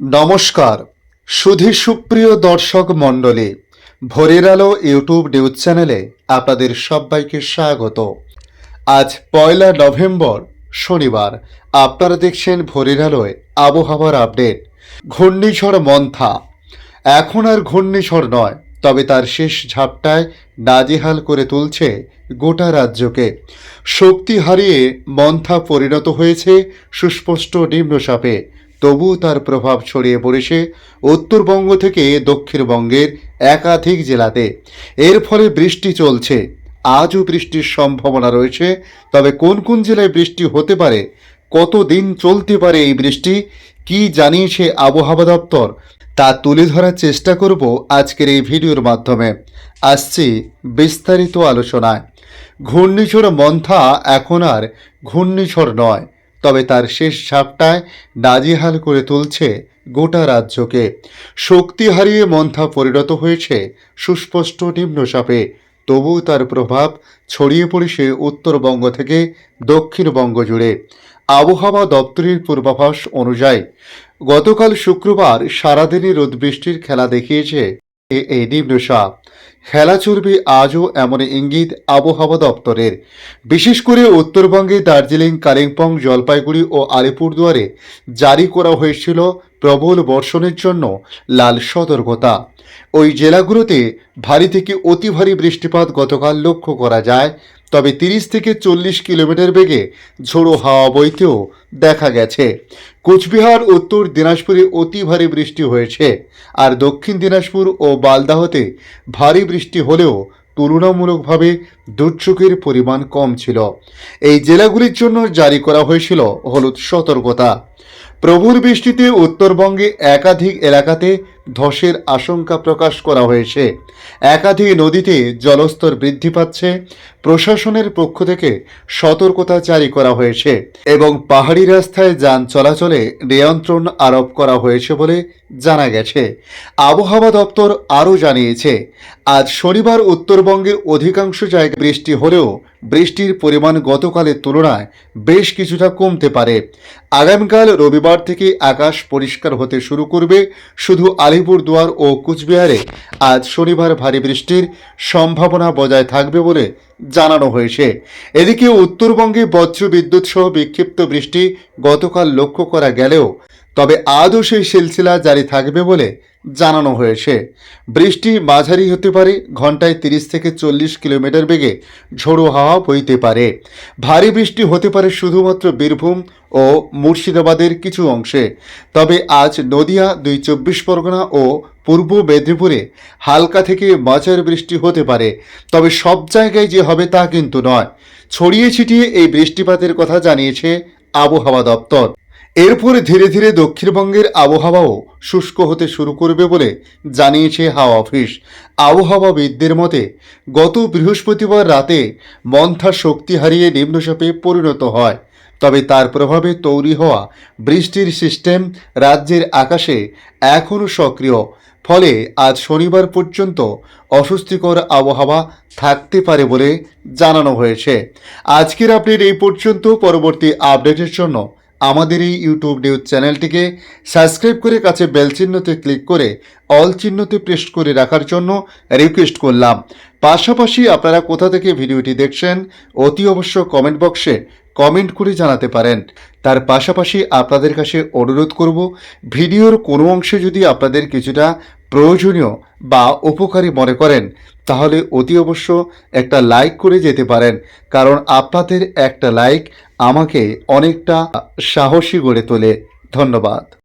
নমস্কার। সুধী সুপ্রিয় দর্শক মণ্ডলী, ভোরের আলো ইউটিউব নিউজ চ্যানেলে আপনাদের সবাইকে স্বাগত। আজ পয়লা নভেম্বর, শনিবার। আপনারা দেখছেন ভোরের আলোয় আবহাওয়ার আপডেট। ঘূর্ণিঝড় মন্থা। এখন আর ঘূর্ণিঝড় নয়, তবে তার শেষ ঝাপটায় নাজেহাল করে তুলছে গোটা রাজ্যকে। শক্তি হারিয়ে মন্থা পরিণত হয়েছে সুস্পষ্ট নিম্নচাপে। তবুও তার প্রভাব ছড়িয়ে পড়েছে উত্তরবঙ্গ থেকে দক্ষিণবঙ্গের একাধিক জেলাতে। এর ফলে বৃষ্টি চলছে। আজও বৃষ্টির সম্ভাবনা রয়েছে। তবে কোন কোন জেলায় বৃষ্টি হতে পারে, কতদিন চলতে পারে এই বৃষ্টি, কি জানিয়েছে আবহাওয়া দপ্তর, তা তুলে ধরার চেষ্টা করব আজকের এই ভিডিওর মাধ্যমে। আসছি বিস্তারিত আলোচনায়। ঘূর্ণিঝড় মন্থা এখন আর ঘূর্ণিঝড় নয়। তবে তার শেষ ঝাপটায় নাজেহাল করে তুলছে গোটা রাজ্যকে। শক্তি হারিয়ে মন্থা পরিণত হয়েছে সুস্পষ্ট নিম্নচাপে তবুও তার প্রভাব ছড়িয়ে পড়েছে উত্তরবঙ্গ থেকে দক্ষিণবঙ্গ জুড়ে। আবহাওয়া দপ্তরের পূর্বাভাস অনুযায়ী, গতকাল শুক্রবার সারাদিনই রোদ বৃষ্টির খেলা দেখিয়েছে এই নিম্নচাপ খেলা চলবে আজও এমন ইঙ্গিত আবহাওয়া দপ্তরের। বিশেষ করে উত্তরবঙ্গে দার্জিলিং, কালিম্পং, জলপাইগুড়ি ও আলিপুরদুয়ারে জারি করা হয়েছিল প্রবল বর্ষণের জন্য লাল সতর্কতা। ওই জেলাগুলোতে ভারী থেকে অতি ভারী বৃষ্টিপাত গতকাল লক্ষ্য করা যায়। তবে তিরিশ থেকে চল্লিশ কিলোমিটার বেগে ঝোড়ো হাওয়া বইতেও দেখা গেছে। কোচবিহার, উত্তর দিনাজপুরে অতি ভারী বৃষ্টি হয়েছে আর দক্ষিণ দিনাজপুর ও বালদাহতে ভারী বৃষ্টি হলেও তুলনামূলকভাবে দুর্যোগের পরিমাণ কম ছিল। এই জেলাগুলির জন্য জারি করা হয়েছিল হলুদ সতর্কতা। প্রভুর বৃষ্টিতে উত্তরবঙ্গে একাধিক এলাকাতে ধসের আশঙ্কা প্রকাশ করা হয়েছে। একাধিক নদীতে জলস্তর বৃদ্ধি পাচ্ছে। প্রশাসনের পক্ষ থেকে সতর্কতা জারি করা হয়েছে এবং পাহাড়ি রাস্তায় যান চলাচলে নিয়ন্ত্রণ আরোপ করা হয়েছে বলে জানা গেছে। আবহাওয়া দপ্তর আরও জানিয়েছে, আজ শনিবার উত্তরবঙ্গের অধিকাংশ জায়গায় বৃষ্টি হলেও বৃষ্টির পরিমাণ গতকালের তুলনায় বেশ কিছুটা কমতে পারে। আগামীকাল রবিবার থেকে আকাশ পরিষ্কার হতে শুরু করবে। শুধু আলিপুরদুয়ার ও কুচবিহারে আজ শনিবার ভারী বৃষ্টির সম্ভাবনা বজায় থাকবে বলে জানানো হয়েছে। এদিকে উত্তরবঙ্গে বজ্র বিদ্যুৎ সহ বিক্ষিপ্ত বৃষ্টি গতকাল লক্ষ্য করা গেলেও, তবে আজও সেই সিলসিলা জারি থাকবে বলে জানানো হয়েছে। বৃষ্টি মাঝারি হতে পারে, ঘন্টায় তিরিশ থেকে চল্লিশ কিলোমিটার বেগে ঝোড়ো হাওয়া বইতে পারে। ভারী বৃষ্টি হতে পারে শুধুমাত্র বীরভূম ও মুর্শিদাবাদের কিছু অংশে। তবে আজ নদিয়া, দুই চব্বিশ পরগনা ও পূর্ব মেদিনীপুরে হালকা থেকে মাঝারি বৃষ্টি হতে পারে। তবে সব জায়গায় যে হবে তা কিন্তু নয়। ছড়িয়ে ছিটিয়ে এই বৃষ্টিপাতের কথা জানিয়েছে আবহাওয়া দপ্তর। এরপর ধীরে ধীরে দক্ষিণবঙ্গের আবহাওয়াও শুষ্ক হতে শুরু করবে বলে জানিয়েছে হাওয়া অফিস। আবহাওয়াবিদদের মতে, গত বৃহস্পতিবার রাতে মন্থা শক্তি হারিয়ে নিম্নচাপে পরিণত হয়। তবে তার প্রভাবে তৈরি হওয়া বৃষ্টির সিস্টেম রাজ্যের আকাশে এখনও সক্রিয়। ফলে আজ শনিবার পর্যন্ত অস্বস্তিকর আবহাওয়া থাকতে পারে বলে জানানো হয়েছে। আজকের আপডেট এই পর্যন্ত। পরবর্তী আপডেটের জন্য আমাদের এই ইউটিউব নিউজ চ্যানেলটিকে সাবস্ক্রাইব করে কাছে বেল চিহ্নতে ক্লিক করে অল চিহ্নতে প্রেস করে রাখার জন্য রিকোয়েস্ট করলাম। পাশাপাশি আপনারা কোথা থেকে ভিডিওটি দেখছেন, অতি অবশ্য কমেন্ট বক্সে কমেন্ট করে জানাতে পারেন। তার পাশাপাশি আপনাদের কাছে অনুরোধ করব, ভিডিওর কোনো অংশে যদি আপনাদের কিছুটা প্রয়োজনীয় বা উপকারী মনে করেন, তাহলে অতি অবশ্য একটা লাইক করে যেতে পারেন, কারণ আপনাদের একটা লাইক আমাকে অনেকটা সাহসী গড়ে তোলে। ধন্যবাদ।